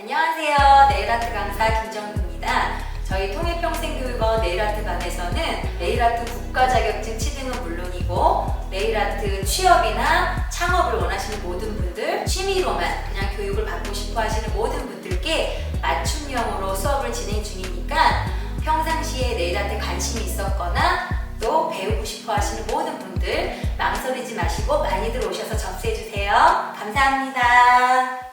안녕하세요. 네일아트 강사 김정희입니다. 저희 통일평생교육원 네일아트반에서는 네일아트 국가 자격증 취득은 물론이고 네일아트 취업이나 창업을 원하시는 모든 분들, 취미로만 그냥 교육을 받고 싶어 하시는 모든 분들께 맞춤형으로 수업을 진행 중이니까 평상시에 네일아트 관심이 있었거나 또 배우고 싶어 하시는 모든 분들 망설이지 마시고 많이들 오셔서 접수해 주세요. 감사합니다.